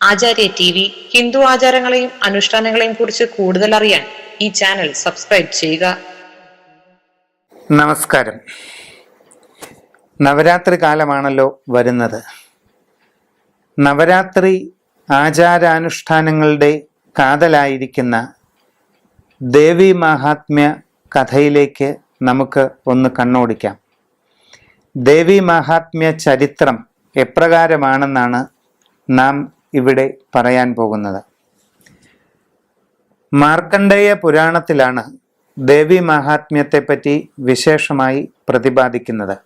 ആചാര്യ T V Hindu ആചാരങ്ങളെയും അനുഷ്ഠാനങ്ങളെയും കുറിച്ച് കൂടുതൽ അറിയാൻ ഈ ചാനൽ സബ്സ്ക്രൈബ് ചെയ്യുക. നമസ്കാരം. നവരാത്രി കാലമാണല്ലോ വരുന്നത്. നവരാത്രി ആചാരാനുഷ്ഠാനങ്ങളുടെ കാതലായിരിക്കുന്ന ദേവി മാഹാത്മ്യ കഥയിലേക്ക് നമുക്ക് ഒന്ന് കണ്ണോടിക്കാം. ദേവി മാഹാത്മ്യ ചരിത്രം എപ്രകാരമാണെന്നാണ് നാം ഇവിടെ പറയാൻ പോകുന്നത്. മാർക്കണ്ഡേയ പുരാണത്തിലാണ് ദേവി മഹാത്മ്യത്തെപ്പറ്റി വിശേഷമായി പ്രതിപാദിക്കുന്നത്.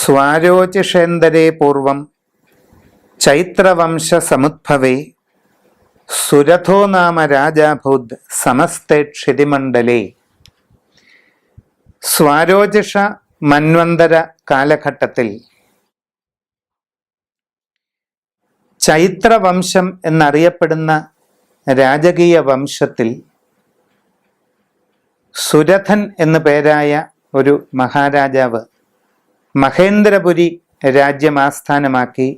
സ്വാരോചിഷേന്ദരേ പൂർവം ചൈത്രവംശ സമുദ്ഭവേ സുരഥോ നാമ രാജാഭൂത് സമസ്തേ ക്ഷിതിമണ്ഡലേ. സ്വാരോചിഷ മന്വന്തര കാലഘട്ടത്തിൽ ചൈത്രവംശം എന്നറിയപ്പെടുന്ന രാജകീയ വംശത്തിൽ സുരഥൻ എന്നു പേരായ ഒരു മഹാരാജാവ് മഹേന്ദ്രപുരി രാജ്യം ആസ്ഥാനമാക്കി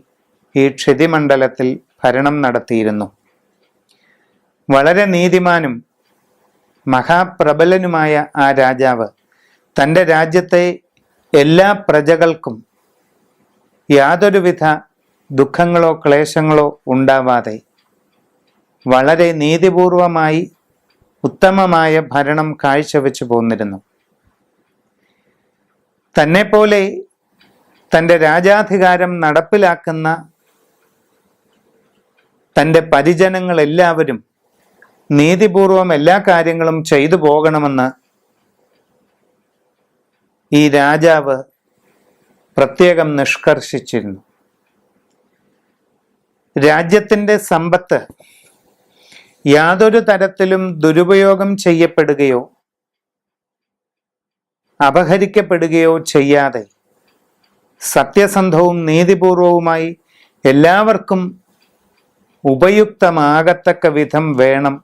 ഈ ക്ഷിതിമണ്ഡലത്തിൽ ഭരണം നടത്തിയിരുന്നു. വളരെ നീതിമാനും മഹാപ്രബലനുമായ ആ രാജാവ് തന്റെ രാജ്യത്തെ എല്ലാ പ്രജകൾക്കും യാതൊരുവിധ ദുഃഖങ്ങളോ ക്ലേശങ്ങളോ ഉണ്ടാവാതെ വളരെ നീതിപൂർവമായി ഉത്തമമായ ഭരണം കാഴ്ചവെച്ച് പോന്നിരുന്നു. തന്നെപ്പോലെ തന്റെ രാജാധികാരം നടപ്പിലാക്കുന്ന തന്റെ പരിജനങ്ങളെല്ലാവരും നീതിപൂർവം എല്ലാ കാര്യങ്ങളും ചെയ്തു പോകണമെന്ന് ഈ രാജാവ് പ്രത്യേകം നിഷ്കർഷിച്ചിരുന്നു. രാജ്യത്തിന്റെ സമ്പത്ത് യാതൊരു തരത്തിലും ദുരുപയോഗം ചെയ്യപ്പെടുകയോ അപഹരിക്കപ്പെടുകയോ ചെയ്യാതെ സത്യസന്ധവും നീതിപൂർവവുമായി എല്ലാവർക്കും ഉപയുക്തമാകത്തക്ക വിധം വേണം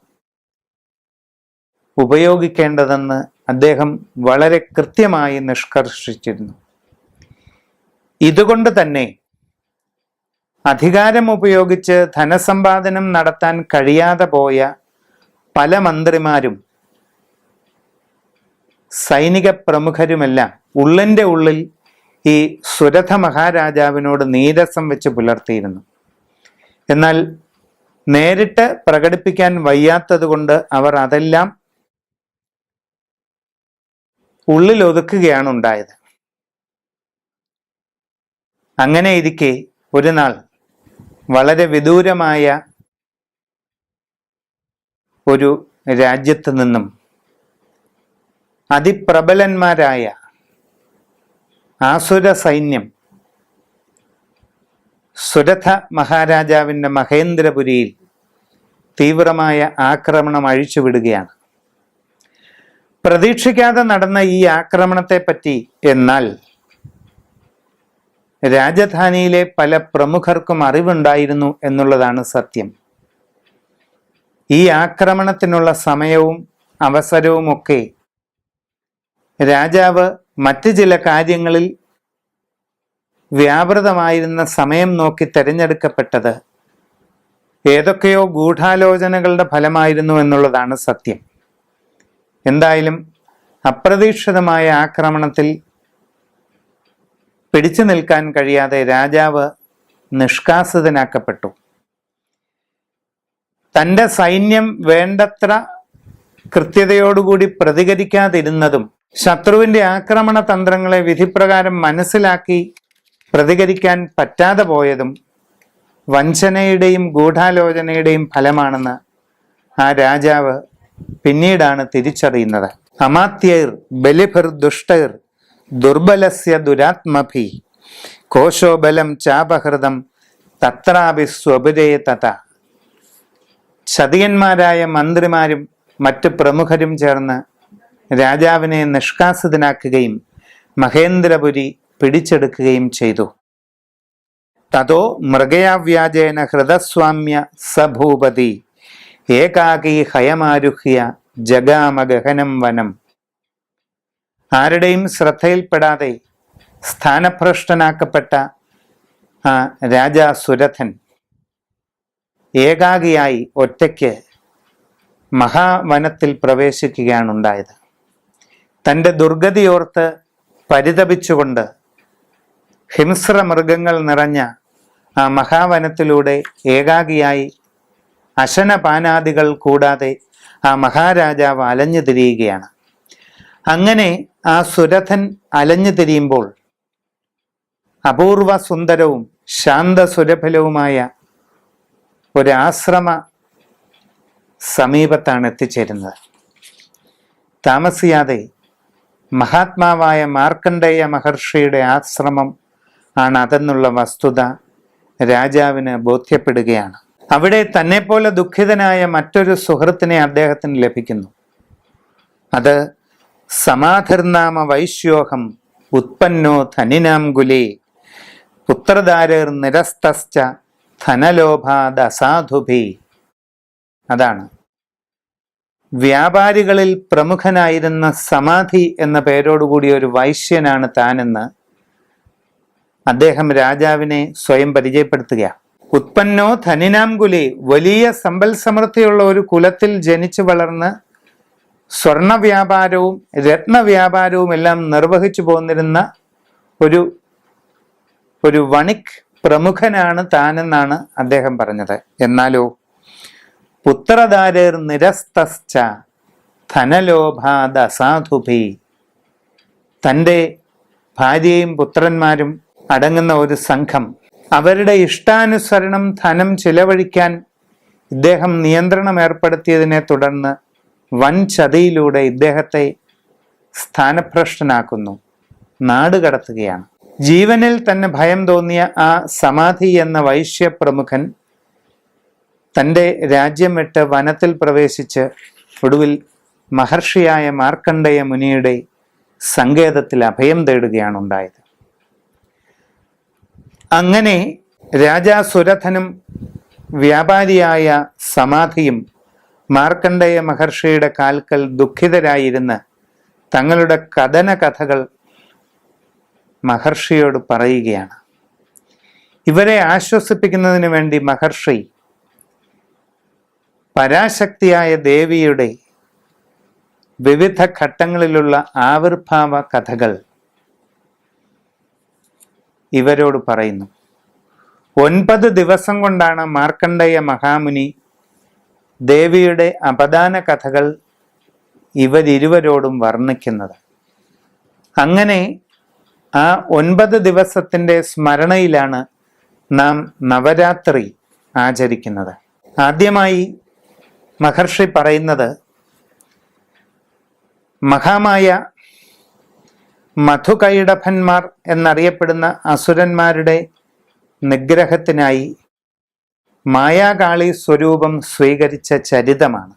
ഉപയോഗിക്കേണ്ടതെന്ന് അദ്ദേഹം വളരെ കൃത്യമായി നിഷ്കർഷിച്ചിരുന്നു. ഇതുകൊണ്ട് തന്നെ അധികാരം ഉപയോഗിച്ച് ധനസമ്പാദനം നടത്താൻ കഴിയാതെ പോയ പല മന്ത്രിമാരും സൈനിക പ്രമുഖരുമെല്ലാം ഉള്ളിന്റെ ഉള്ളിൽ ഈ സുരഥ മഹാരാജാവിനോട് നീരസം വെച്ച് പുലർത്തിയിരുന്നു. എന്നാൽ നേരിട്ട് പ്രകടിപ്പിക്കാൻ വയ്യാത്തതുകൊണ്ട് അവർ അതെല്ലാം ഉള്ളിൽ ഒതുക്കുകയാണ് ഉണ്ടായത്. അങ്ങനെ ഇരിക്കെ ഒരു നാൾ വളരെ വിദൂരമായ ഒരു രാജ്യത്ത് നിന്നും അതിപ്രബലന്മാരായ ആസുര സൈന്യം സുരഥ മഹാരാജാവിന്റെ മഹേന്ദ്രപുരിയിൽ തീവ്രമായ ആക്രമണം അഴിച്ചുവിടുകയാണ്. പ്രതീക്ഷിക്കാതെ നടന്ന ഈ ആക്രമണത്തെപ്പറ്റി എന്നാൽ രാജധാനിയിലെ പല പ്രമുഖർക്കും അറിവുണ്ടായിരുന്നു എന്നുള്ളതാണ് സത്യം. ഈ ആക്രമണത്തിനുള്ള സമയവും അവസരവുമൊക്കെ രാജാവ് മറ്റ് ചില കാര്യങ്ങളിൽ വ്യാപൃതമായിരുന്ന സമയം നോക്കി തിരഞ്ഞെടുക്കപ്പെട്ടത് ഏതൊക്കെയോ ഗൂഢാലോചനകളുടെ ഫലമായിരുന്നു എന്നുള്ളതാണ് സത്യം. എന്തായാലും അപ്രതീക്ഷിതമായ ആക്രമണത്തിൽ പിടിച്ചു നിൽക്കാൻ കഴിയാതെ രാജാവ് നിഷ്കാസിതനാക്കപ്പെട്ടു. തന്റെ സൈന്യം വേണ്ടത്ര കൃത്യതയോടുകൂടി പ്രതികരിക്കാതിരുന്നതും ശത്രുവിന്റെ ആക്രമണ തന്ത്രങ്ങളെ വിധിപ്രകാരം മനസ്സിലാക്കി പ്രതികരിക്കാൻ പറ്റാതെ പോയതും വഞ്ചനയുടെയും ഗൂഢാലോചനയുടെയും ഫലമാണെന്ന് ആ രാജാവ് പിന്നീടാണ് തിരിച്ചറിയുന്നത്. അമാത്യർ ബലിഫിർ ദുഷ്ടൈർ ദുർബലസ്യ ദുരാത്മഭി. കോശോബലം ചാപഹൃതം തത്രാപി സ്വപുരേ തഥ ചതിയന്മാരായ മന്ത്രിമാരും മറ്റ് പ്രമുഖരും ചേർന്ന് രാജാവിനെ നിഷ്കാസിതനാക്കുകയും മഹേന്ദ്രപുരി പിടിച്ചെടുക്കുകയും ചെയ്തു. തതോ മൃഗയാവ്യാജേന ഹൃദസ്വാമ്യ സഭൂപതി. ഏകാകി ഹയമാരുഹ്യ ജഗാമഗഹനം വനം. ആരുടെയും ശ്രദ്ധയിൽപ്പെടാതെ സ്ഥാനഭ്രഷ്ടനാക്കപ്പെട്ട ആ രാജാ സുരഥൻ ഏകാഗിയായി ഒറ്റയ്ക്ക് മഹാവനത്തിൽ പ്രവേശിക്കുകയാണ് ഉണ്ടായത് തന്റെ ദുർഗതിയോർത്ത് പരിതപിച്ചുകൊണ്ട് ഹിംസ്ര മൃഗങ്ങൾ നിറഞ്ഞ ആ മഹാവനത്തിലൂടെ ഏകാഗിയായി അശനപാനാദികൾ കൂടാതെ ആ മഹാരാജാവ് അലഞ്ഞു തിരിയുകയാണ്. അങ്ങനെ ആ സുരഥൻ അലഞ്ഞു തിരിയുമ്പോൾ അപൂർവ സുന്ദരവും ശാന്ത സുരഫലവുമായ ഒരാശ്രമ സമീപത്താണ് എത്തിച്ചേരുന്നത്. താമസിയാതെ മഹാത്മാവായ മാർക്കണ്ഡേയ മഹർഷിയുടെ ആശ്രമം ആണ് അതെന്നുള്ള വസ്തുത രാജാവിന് ബോധ്യപ്പെടുകയാണ്. അവിടെ തന്നെപ്പോലെ ദുഃഖിതനായ മറ്റൊരു സുഹൃത്തിനെ അദ്ദേഹത്തിന് ലഭിക്കുന്നു. അത് സമാധിർനാമ വൈശ്യോഹം ഉത്പന്നോ ധനിനാം കുലേ പുത്രദാരർ നിരസ്തശ്ച ധനലോഭാദസാധുഭി അതാണ്. വ്യാപാരികളിൽ പ്രമുഖനായിരുന്ന സമാധി എന്ന പേരോടുകൂടി ഒരു വൈശ്യനാണ് താനെന്ന് അദ്ദേഹം രാജാവിനെ സ്വയം പരിചയപ്പെടുത്തുകയാണ് ഉത്പന്നോ ധനിനാം കുലി വലിയ സമ്പൽ സമൃദ്ധിയുള്ള ഒരു കുലത്തിൽ ജനിച്ചു വളർന്ന് സ്വർണ വ്യാപാരവും രത്ന വ്യാപാരവും എല്ലാം നിർവഹിച്ചു പോന്നിരുന്ന ഒരു ഒരു വണിക് പ്രമുഖനാണ് താനെന്നാണ് അദ്ദേഹം പറഞ്ഞത്. എന്നാലോ പുത്രദാരർ നിരസ്തശ്ച ധനലോഭാദസാധുഭി. തന്റെ ഭാര്യയും പുത്രന്മാരും അടങ്ങുന്ന ഒരു സംഘം. അവരുടെ ഇഷ്ടാനുസരണം ധനം ചിലവഴിക്കാൻ ഇദ്ദേഹം നിയന്ത്രണം ഏർപ്പെടുത്തിയതിനെ തുടർന്ന് വൻ ചതിയിലൂടെ ഇദ്ദേഹത്തെ സ്ഥാനഭ്രഷ്ടനാക്കുന്നു. നാട് കടത്തുകയാണ്. ജീവനിൽ തന്നെ ഭയം തോന്നിയ ആ സമാധി എന്ന വൈശ്യ പ്രമുഖൻ തന്റെ രാജ്യം വിട്ട് വനത്തിൽ പ്രവേശിച്ച് ഒടുവിൽ മഹർഷിയായ മാർക്കണ്ഡേയ മുനിയുടെ സങ്കേതത്തിൽ അഭയം തേടുകയാണ് ഉണ്ടായത്. അങ്ങനെ രാജാ സുരഥനും വ്യാപാരിയായ സമാധിയും മാർക്കണ്ഡേയ മഹർഷിയുടെ കാൽക്കൽ ദുഃഖിതരായിരുന്ന് തങ്ങളുടെ കഥന കഥകൾ മഹർഷിയോട് പറയുകയാണ്. ഇവരെ ആശ്വസിപ്പിക്കുന്നതിന് വേണ്ടി മഹർഷി പരാശക്തിയായ ദേവിയുടെ വിവിധ ഘട്ടങ്ങളിലുള്ള ആവിർഭാവ കഥകൾ ഇവരോട് പറയുന്നു. ഒൻപത് ദിവസം കൊണ്ടാണ് മാർക്കണ്ഡേയ മഹാമുനി ദേവിയുടെ അപദാന കഥകൾ ഇവരിരുവരോടും വർണിക്കുന്നത്. അങ്ങനെ ആ ഒൻപത് ദിവസത്തിന്റെ സ്മരണയിലാണ് നാം നവരാത്രി ആചരിക്കുന്നത്. ആദ്യമായി മഹർഷി പറയുന്നത് മഹാമായ മധുകൈടഭന്മാർ എന്നറിയപ്പെടുന്ന അസുരന്മാരുടെ നിഗ്രഹത്തിനായി മായാകാളി സ്വരൂപം സ്വീകരിച്ച ചരിതമാണ്.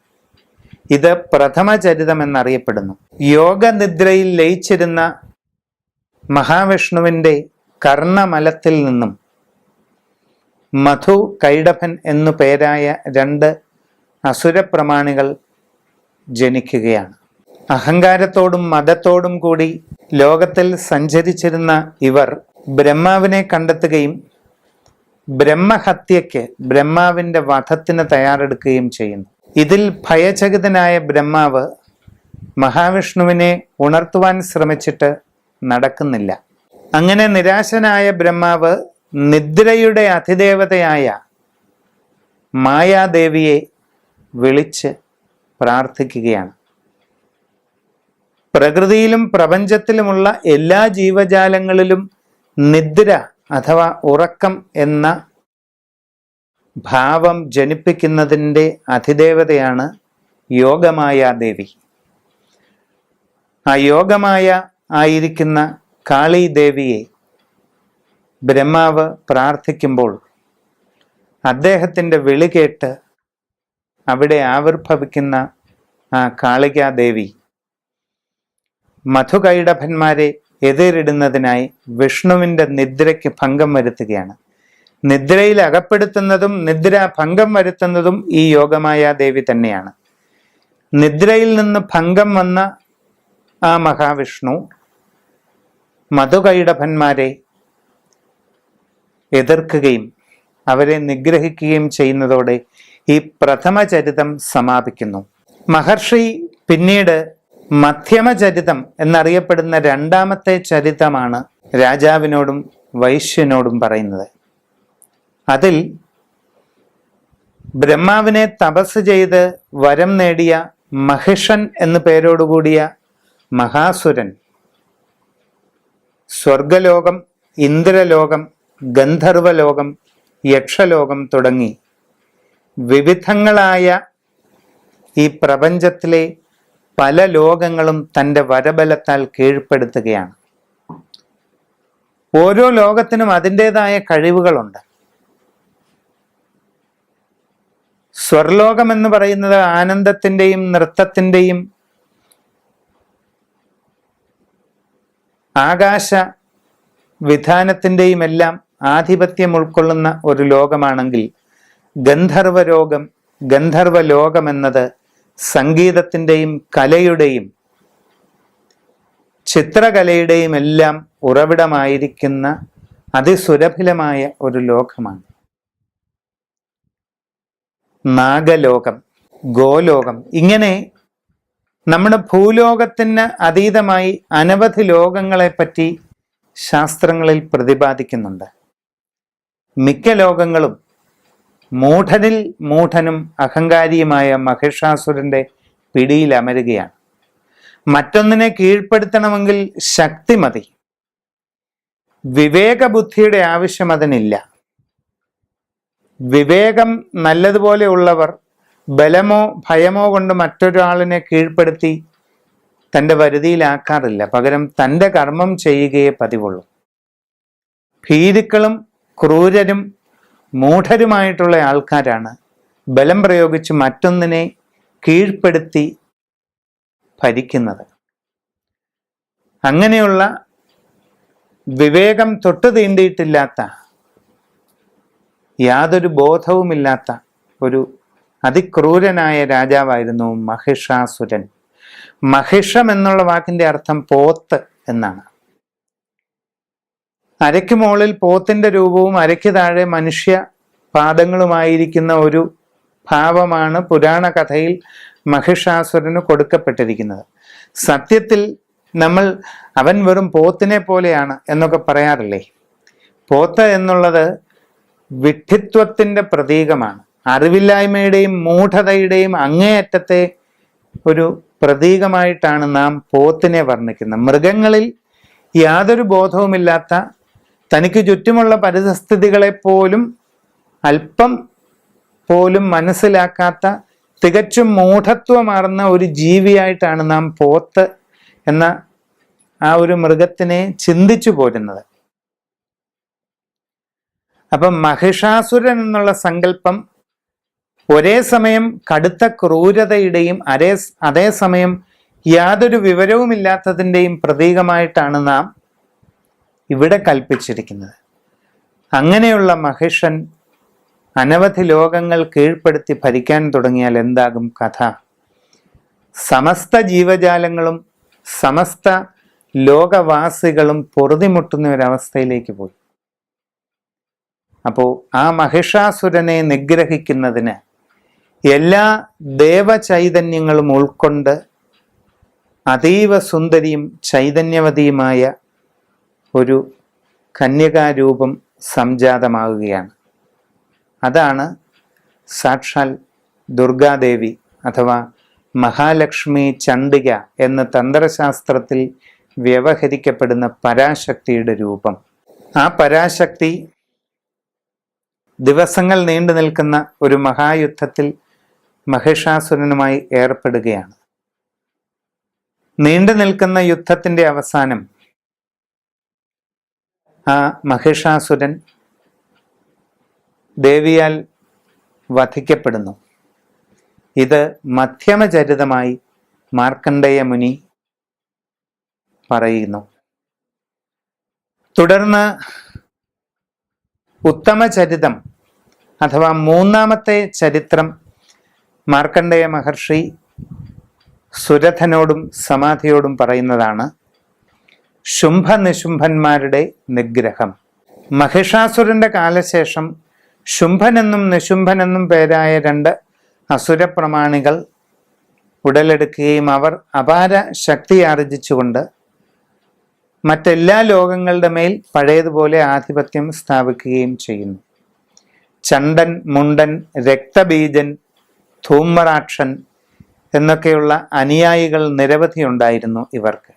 ഇത് പ്രഥമ ചരിതം എന്നറിയപ്പെടുന്നു. യോഗനിദ്രയിൽ ലയിച്ചിരുന്ന മഹാവിഷ്ണുവിന്റെ കർണമലത്തിൽ നിന്നും മധു കൈഡഭൻ എന്നു പേരായ രണ്ട് അസുരപ്രമാണികൾ ജനിക്കുകയാണ്. അഹങ്കാരത്തോടും മതത്തോടും കൂടി ലോകത്തിൽ സഞ്ചരിച്ചിരുന്ന ഇവർ ബ്രഹ്മാവിനെ കണ്ടെത്തുകയും ബ്രഹ്മഹത്യയ്ക്ക് ബ്രഹ്മാവിന്റെ വധത്തിന് തയ്യാറെടുക്കുകയും ചെയ്യുന്നു. ഇതിൽ ഭയചകിതനായ ബ്രഹ്മാവ് മഹാവിഷ്ണുവിനെ ഉണർത്തുവാൻ ശ്രമിച്ചിട്ട് നടക്കുന്നില്ല. അങ്ങനെ നിരാശനായ ബ്രഹ്മാവ് നിദ്രയുടെ അതിദേവതയായ മായാദേവിയെ വിളിച്ച് പ്രാർത്ഥിക്കുകയാണ്. പ്രകൃതിയിലും പ്രപഞ്ചത്തിലുമുള്ള എല്ലാ ജീവജാലങ്ങളിലും നിദ്ര അഥവാ ഉറക്കം എന്ന ഭാവം ജനിപ്പിക്കുന്നതിന്റെ അതിദേവതയാണ് യോഗമായ ദേവി. ആ യോഗമായ ആയിരിക്കുന്ന കാളി ദേവിയെ ബ്രഹ്മാവ് പ്രാർത്ഥിക്കുമ്പോൾ അദ്ദേഹത്തിന്റെ വിളി കേട്ട് അവിടെ ആവിർഭവിക്കുന്ന ആ കാളികാദേവി മധുകൈടഭന്മാരെ എതിരിടുന്നതിനായി വിഷ്ണുവിന്റെ നിദ്രയ്ക്ക് ഭംഗം വരുത്തുകയാണ്. നിദ്രയിൽ അകപ്പെടുത്തുന്നതും നിദ്ര ഭംഗം വരുത്തുന്നതും ഈ യോഗമായ ദേവി തന്നെയാണ്. നിദ്രയിൽ നിന്ന് ഭംഗം വന്ന ആ മഹാവിഷ്ണു മധുകൈടഭന്മാരെ എതിർക്കുകയും അവരെ നിഗ്രഹിക്കുകയും ചെയ്യുന്നതോടെ ഈ പ്രഥമ ചരിതം സമാപിക്കുന്നു. മഹർഷി പിന്നീട് മധ്യമചരിതം എന്നറിയപ്പെടുന്ന രണ്ടാമത്തെ ചരിതമാണ് രാജാവിനോടും വൈശ്യനോടും പറയുന്നത്. അതിൽ ബ്രഹ്മാവിനെ തപസ് ചെയ്ത് വരം നേടിയ മഹിഷൻ എന്നു പേരോടുകൂടിയ മഹാസുരൻ സ്വർഗലോകം ഇന്ദ്രലോകം ഗന്ധർവലോകം യക്ഷലോകം തുടങ്ങി വിവിധങ്ങളായ ഈ പ്രപഞ്ചത്തിലെ പല ലോകങ്ങളും തന്റെ വരബലത്താൽ കീഴ്പ്പെടുത്തുകയാണ്. ഓരോ ലോകത്തിനും അതിന്റെതായ കഴിവുകളുണ്ട്. സ്വർലോകം എന്ന് പറയുന്നത് ആനന്ദത്തിന്റെയും നൃത്തത്തിന്റെയും ആകാശ വിധാനത്തിന്റെയും എല്ലാം ആധിപത്യം ഉൾക്കൊള്ളുന്ന ഒരു ലോകമാണെങ്കിൽ ഗന്ധർവ രോഗം ഗന്ധർവ ലോകം എന്നത് സംഗീതത്തിന്റെയും കലയുടെയും ചിത്രകലയുടെയും എല്ലാം ഉറവിടമായിരിക്കുന്ന അതിസുരഭിലമായ ഒരു ലോകമാണ്. നാഗലോകം ഗോലോകം ഇങ്ങനെ നമ്മുടെ ഭൂലോകത്തിന് അതീതമായി അനവധി ലോകങ്ങളെപ്പറ്റി ശാസ്ത്രങ്ങളിൽ പ്രതിപാദിക്കുന്നുണ്ട്. മിക്ക ലോകങ്ങളും മൂഢനിൽ മൂഢനും അഹങ്കാരിയുമായ മഹിഷാസുരന്റെ പിടിയിൽ അമരുകയാണ്. മറ്റൊന്നിനെ കീഴ്പ്പെടുത്തണമെങ്കിൽ ശക്തി മതി. വിവേകബുദ്ധിയുടെ ആവശ്യം അതിനില്ല. വിവേകം നല്ലതുപോലെ ഉള്ളവർ ബലമോ ഭയമോ കൊണ്ട് മറ്റൊരാളിനെ കീഴ്പ്പെടുത്തി തന്റെ വരുതിയിലാക്കാറില്ല. പകരം തന്റെ കർമ്മം ചെയ്യുകയേ പതിവുള്ളൂ. ഭീരുക്കളും ക്രൂരരും മൂഢരുമായിട്ടുള്ള ആൾക്കാരാണ്. ബലം പ്രയോഗിച്ച് മറ്റൊന്നിനെ കീഴ്പ്പെടുത്തി ഭരിക്കുന്നത്. അങ്ങനെയുള്ള വിവേകം തൊട്ടു തീണ്ടിയിട്ടില്ലാത്ത യാതൊരു ബോധവുമില്ലാത്ത ഒരു അതിക്രൂരനായ രാജാവായിരുന്നു മഹിഷാസുരൻ. മഹിഷം എന്നുള്ള വാക്കിന്റെ അർത്ഥം പോത്ത് എന്നാണ്. അരയ്ക്ക് മുകളിൽ പോത്തിന്റെ രൂപവും അരയ്ക്ക് താഴെ മനുഷ്യ പാദങ്ങളുമായിരിക്കുന്ന ഒരു ഭാവമാണ് പുരാണ കഥയിൽ മഹിഷാസുരന് കൊടുക്കപ്പെട്ടിരിക്കുന്നത്. സത്യത്തിൽ നമ്മൾ അവൻ വെറും പോത്തിനെ പോലെയാണ് എന്നൊക്കെ പറയാറില്ലേ? പോത്ത് എന്നുള്ളത് വിഡ്ഢിത്വത്തിന്റെ പ്രതീകമാണ്. അറിവില്ലായ്മയുടെയും മൂഢതയുടെയും അങ്ങേയറ്റത്തെ ഒരു പ്രതീകമായിട്ടാണ് നാം പോത്തിനെ വർണിക്കുന്നത്. മൃഗങ്ങളിൽ യാതൊരു ബോധവുമില്ലാത്ത തനിക്ക് ചുറ്റുമുള്ള പരിതസ്ഥിതികളെ പോലും അല്പം പോലും മനസ്സിലാക്കാത്ത തികച്ചും മൂഢത്വമാർന്ന ഒരു ജീവിയായിട്ടാണ് നാം പോത്ത് എന്ന ആ ഒരു മൃഗത്തിനെ ചിന്തിച്ചു പോരുന്നത്. അപ്പം മഹിഷാസുരൻ എന്നുള്ള സങ്കല്പം ഒരേ സമയം കടുത്ത ക്രൂരതയുടെയും അതേ അതേസമയം യാതൊരു വിവരവുമില്ലാത്തതിന്റെയും പ്രതീകമായിട്ടാണ് നാം ഇവിടെ കൽപ്പിച്ചിരിക്കുന്നത്. അങ്ങനെയുള്ള മഹിഷൻ അനവധി ലോകങ്ങൾ കീഴ്പ്പെടുത്തി ഭരിക്കാൻ തുടങ്ങിയാൽ എന്താകും കഥ? സമസ്ത ജീവജാലങ്ങളും സമസ്ത ലോകവാസികളും പൊറുതിമുട്ടുന്ന ഒരവസ്ഥയിലേക്ക് പോയി. അപ്പോൾ ആ മഹിഷാസുരനെ നിഗ്രഹിക്കുന്നതിന് എല്ലാ ദേവചൈതന്യങ്ങളും ഉൾക്കൊണ്ട് അതീവ സുന്ദരിയും ചൈതന്യവതിയുമായ ഒരു കന്യകാരൂപം സംജാതമാകുകയാണ്. അതാണ് സാക്ഷാൽ ദുർഗാദേവി അഥവാ മഹാലക്ഷ്മി ചണ്ഡിക എന്ന തന്ത്രശാസ്ത്രത്തിൽ വ്യവഹരിക്കപ്പെടുന്ന പരാശക്തിയുടെ രൂപം. ആ പരാശക്തി ദിവസങ്ങൾ നീണ്ടു നിൽക്കുന്ന ഒരു മഹായുദ്ധത്തിൽ മഹിഷാസുരനുമായി ഏർപ്പെടുകയാണ്. നീണ്ടു നിൽക്കുന്ന യുദ്ധത്തിന്റെ അവസാനം ആ മഹിഷാസുരൻ ദേവിയാൽ വധിക്കപ്പെടുന്നു. ഇത് മധ്യമചരിതമായി മാർക്കണ്ഡേയ മുനി പറയുന്നു. തുടർന്ന് ഉത്തമചരിതം അഥവാ മൂന്നാമത്തെ ചരിത്രം മാർക്കണ്ഡേയ മഹർഷി സുരഥനോടും സമാധിയോടും പറയുന്നതാണ്. ശുംഭ നിശുംഭന്മാരുടെ നിഗ്രഹം. മഹിഷാസുരന്റെ കാലശേഷം ശുംഭനെന്നും നിശുംഭനെന്നും പേരായ രണ്ട് അസുരപ്രമാണികൾ ഉടലെടുക്കുകയും അവർ അപാര ശക്തി ആർജിച്ചുകൊണ്ട് മറ്റെല്ലാ ലോകങ്ങളുടെ മേൽ പഴയതുപോലെ ആധിപത്യം സ്ഥാപിക്കുകയും ചെയ്യുന്നു. ചണ്ടൻ മുണ്ടൻ രക്തബീജൻ ധൂമറാക്ഷൻ എന്നൊക്കെയുള്ള അനുയായികൾ നിരവധി ഉണ്ടായിരുന്നു ഇവർക്ക്.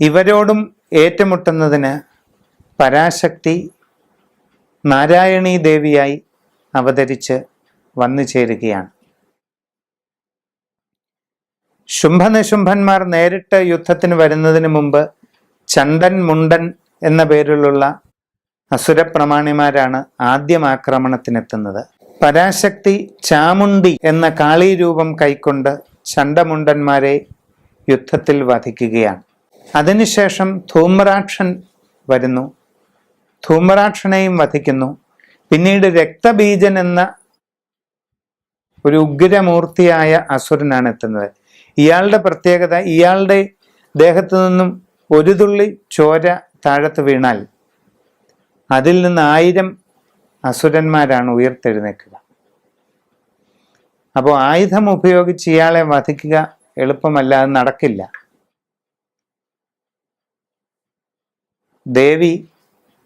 ഇവരോടും ഏറ്റുമുട്ടുന്നതിന് പരാശക്തി നാരായണീ ദേവിയായി അവതരിച്ച് വന്നു ചേരുകയാണ്. ശുംഭനിശുംഭന്മാർ നേരിട്ട് യുദ്ധത്തിന് വരുന്നതിന് മുമ്പ് ചന്ദൻ മുണ്ടൻ എന്ന പേരിലുള്ള അസുരപ്രമാണിമാരാണ് ആദ്യം ആക്രമണത്തിനെത്തുന്നത്. പരാശക്തി ചാമുണ്ടി എന്ന കാളീരൂപം കൈക്കൊണ്ട് ചണ്ടമുണ്ടന്മാരെ യുദ്ധത്തിൽ വധിക്കുകയാണ്. അതിനുശേഷം ധൂമ്രാക്ഷൻ വരുന്നു. ധൂമ്രാക്ഷനെയും വധിക്കുന്നു. പിന്നീട് രക്തബീജൻ എന്ന ഒരു ഉഗ്രമൂർത്തിയായ അസുരനാണ് എത്തുന്നത്. ഇയാളുടെ പ്രത്യേകത ഇയാളുടെ ദേഹത്തു നിന്നും ഒരു തുള്ളി ചോര താഴത്ത് വീണാൽ അതിൽ നിന്ന് ആയിരം അസുരന്മാരാണ് ഉയർത്തെഴുന്നേക്കുക അപ്പോൾ ആയുധം ഉപയോഗിച്ച് ഇയാളെ വധിക്കുക എളുപ്പമല്ല അത് നടക്കില്ല. ദേവി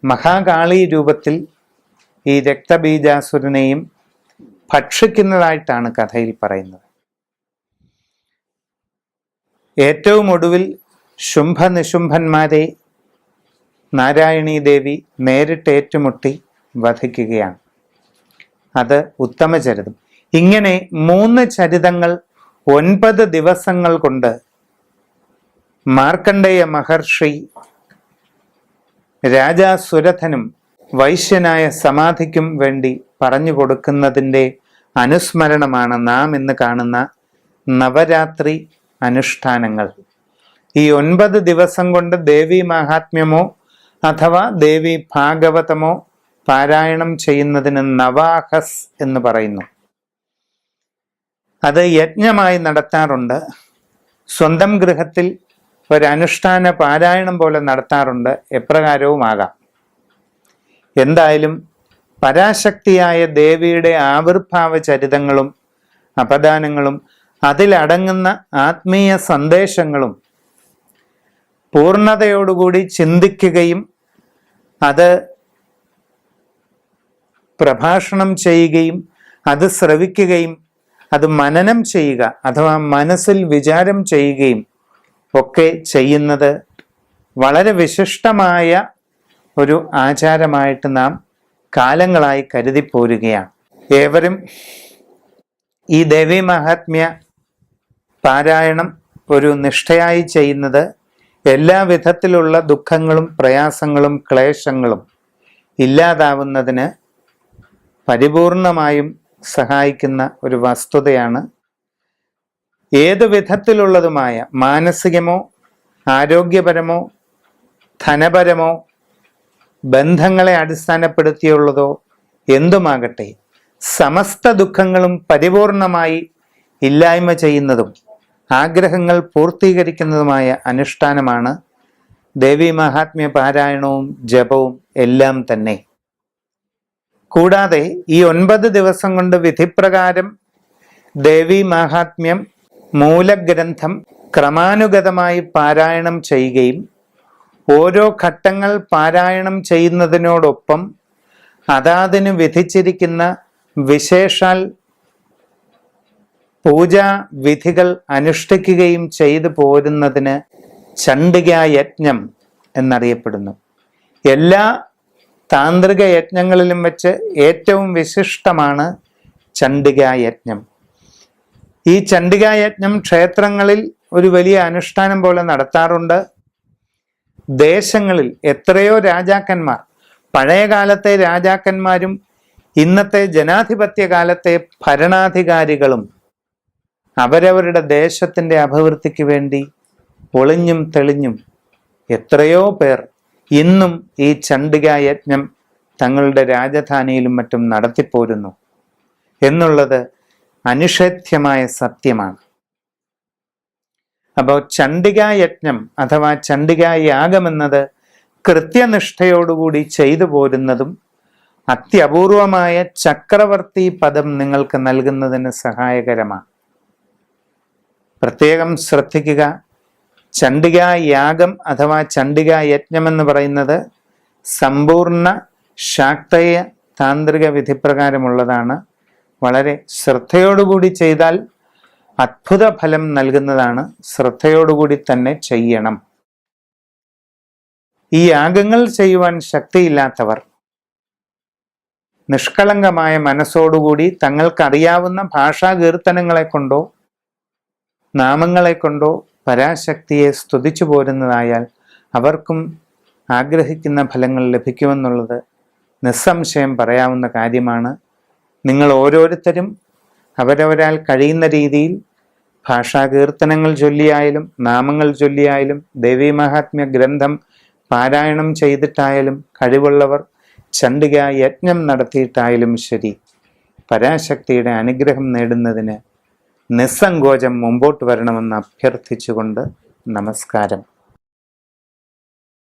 മഹാകാളി രൂപത്തിൽ ഈ രക്തബീജാസുരനെയും ഭക്ഷിക്കുന്നതായിട്ടാണ് കഥയിൽ പറയുന്നത്. ഏറ്റവും ഒടുവിൽ ശുംഭനിശുംഭന്മാരെ നാരായണി ദേവി നേരിട്ട് ഏറ്റുമുട്ടി വധിക്കുകയാണ്. അത് ഉത്തമചരിതം ഇങ്ങനെ മൂന്ന് ചരിതങ്ങൾ ഒൻപത് ദിവസങ്ങൾ കൊണ്ട് മാർക്കണ്ഡേയ മഹർഷി രാജാ സുരഥനും വൈശ്യനായ സമാധിക്കും വേണ്ടി പറഞ്ഞു കൊടുക്കുന്നതിന്റെ അനുസ്മരണമാണ് നാം ഇന്ന് കാണുന്ന നവരാത്രി അനുഷ്ഠാനങ്ങൾ. ഈ ഒൻപത് ദിവസം കൊണ്ട് ദേവി മഹാത്മ്യമോ അഥവാ ദേവി ഭാഗവതമോ പാരായണം ചെയ്യുന്നതിന് നവാഹസ് എന്ന് പറയുന്നു. അത് യജ്ഞമായി നടത്താറുണ്ട്. സ്വന്തം ഗൃഹത്തിൽ ഒരു അനുഷ്ഠാന പാരായണം പോലെ നടത്താറുണ്ട് എപ്രകാരവുമാകാം. എന്തായാലും പരാശക്തിയായ ദേവിയുടെ ആവിർഭാവ ചരിതങ്ങളും അപദാനങ്ങളും അതിലടങ്ങുന്ന ആത്മീയ സന്ദേശങ്ങളും പൂർണതയോടുകൂടി ചിന്തിക്കുകയും അത് പ്രഭാഷണം ചെയ്യുകയും അത് ശ്രവിക്കുകയും അത് മനനം ചെയ്യുക അഥവാ മനസ്സിൽ വിചാരം ചെയ്യുകയും ഒക്കെ ചെയ്യുന്നത് വളരെ വിശിഷ്ടമായ ഒരു ആചാരമായിട്ട് നാം കാലങ്ങളായി കരുതിപ്പോരുകയാണ് ഏവരും ഈ ദേവി മഹാത്മ്യ പാരായണം ഒരു നിഷ്ഠയായി ചെയ്യുന്നത് എല്ലാ വിധത്തിലുള്ള ദുഃഖങ്ങളും പ്രയാസങ്ങളും ക്ലേശങ്ങളും ഇല്ലാതാവുന്നതിന് പരിപൂർണമായും സഹായിക്കുന്ന ഒരു വസ്തുതയാണ് ഏതു വിധത്തിലുള്ളതുമായ മാനസികമോ ആരോഗ്യപരമോ ധനപരമോ ബന്ധങ്ങളെ അടിസ്ഥാനപ്പെടുത്തിയുള്ളതോ എന്തുമാകട്ടെ സമസ്ത ദുഃഖങ്ങളും പരിപൂർണമായി ഇല്ലായ്മ ചെയ്യുന്നതും ആഗ്രഹങ്ങൾ പൂർത്തീകരിക്കുന്നതുമായ അനുഷ്ഠാനമാണ് ദേവി മഹാത്മ്യ പാരായണവും ജപവും എല്ലാം തന്നെ. കൂടാതെ ഈ ഒൻപത് ദിവസം കൊണ്ട് വിധിപ്രകാരം ദേവി മാഹാത്മ്യം മൂലഗ്രന്ഥം ക്രമാനുഗതമായി പാരായണം ചെയ്യുകയും ഓരോ ഘട്ടങ്ങൾ പാരായണം ചെയ്യുന്നതിനോടൊപ്പം അതാതിന് വിധിച്ചിരിക്കുന്ന വിശേഷാൽ പൂജാ വിധികൾ അനുഷ്ഠിക്കുകയും ചെയ്തു പോരുന്നതിന് ചണ്ഡികായജ്ഞം എന്നറിയപ്പെടുന്നു. എല്ലാ താന്ത്രിക യജ്ഞങ്ങളിലും വെച്ച് ഏറ്റവും വിശിഷ്ടമാണ് ചണ്ഡികായജ്ഞം. ഈ ചണ്ഡികായജ്ഞം ക്ഷേത്രങ്ങളിൽ ഒരു വലിയ അനുഷ്ഠാനം പോലെ നടത്താറുണ്ട്. ദേശങ്ങളിൽ എത്രയോ രാജാക്കന്മാർ പഴയ കാലത്തെ രാജാക്കന്മാരും ഇന്നത്തെ ജനാധിപത്യ കാലത്തെ ഭരണാധികാരികളും അവരവരുടെ ദേശത്തിന്റെ അഭിവൃദ്ധിക്ക് വേണ്ടി ഒളിഞ്ഞും തെളിഞ്ഞും എത്രയോ പേർ ഇന്നും ഈ ചണ്ഡികായജ്ഞം തങ്ങളുടെ രാജധാനിയിലും മറ്റും നടത്തിപ്പോരുന്നു. എന്നുള്ളത് അനിഷേധ്യമായ സത്യമാണ്. അപ്പോൾ ചണ്ഡികായജ്ഞം അഥവാ ചണ്ഡികായാഗമെന്നത് കൃത്യനിഷ്ഠയോടുകൂടി ചെയ്തു പോരുന്നതും അത്യപൂർവമായ ചക്രവർത്തി പദം നിങ്ങൾക്ക് നൽകുന്നതിന് സഹായകരമാണ്. പ്രത്യേകം ശ്രദ്ധിക്കുക ചണ്ഡികാ യാഗം അഥവാ ചണ്ഡികാ യജ്ഞം എന്ന് പറയുന്നത് സമ്പൂർണ ശാക്തയ താന്ത്രിക വിധിപ്രകാരമുള്ളതാണ്. വളരെ ശ്രദ്ധയോടുകൂടി ചെയ്താൽ അത്ഭുത ഫലം നൽകുന്നതാണ് ശ്രദ്ധയോടുകൂടി തന്നെ ചെയ്യണം. ഈ യാഗങ്ങൾ ചെയ്യുവാൻ ശക്തിയില്ലാത്തവർ നിഷ്കളങ്കമായ മനസ്സോടുകൂടി തങ്ങൾക്കറിയാവുന്ന ഭാഷാ കീർത്തനങ്ങളെ കൊണ്ടോ നാമങ്ങളെ കൊണ്ടോ പരാശക്തിയെ സ്തുതിച്ചു പോരുന്നതായാൽ അവർക്കും ആഗ്രഹിക്കുന്ന ഫലങ്ങൾ ലഭിക്കുമെന്നുള്ളത് നിസ്സംശയം പറയാവുന്ന കാര്യമാണ്. നിങ്ങൾ ഓരോരുത്തരും അവരവരാൽ കഴിയുന്ന രീതിയിൽ ഭാഷാ കീർത്തനങ്ങൾ ചൊല്ലിയായാലും നാമങ്ങൾ ചൊല്ലിയായാലും ദേവീ മഹാത്മ്യ ഗ്രന്ഥം പാരായണം ചെയ്തിട്ടായാലും കഴിവുള്ളവർ ചണ്ഡിക യജ്ഞം നടത്തിയിട്ടായാലും ശരി. പരാശക്തിയുടെ അനുഗ്രഹം നേടുന്നതിന് നിസ്സങ്കോചം മുമ്പോട്ട് വരണമെന്ന് അഭ്യർത്ഥിച്ചുകൊണ്ട് നമസ്കാരം.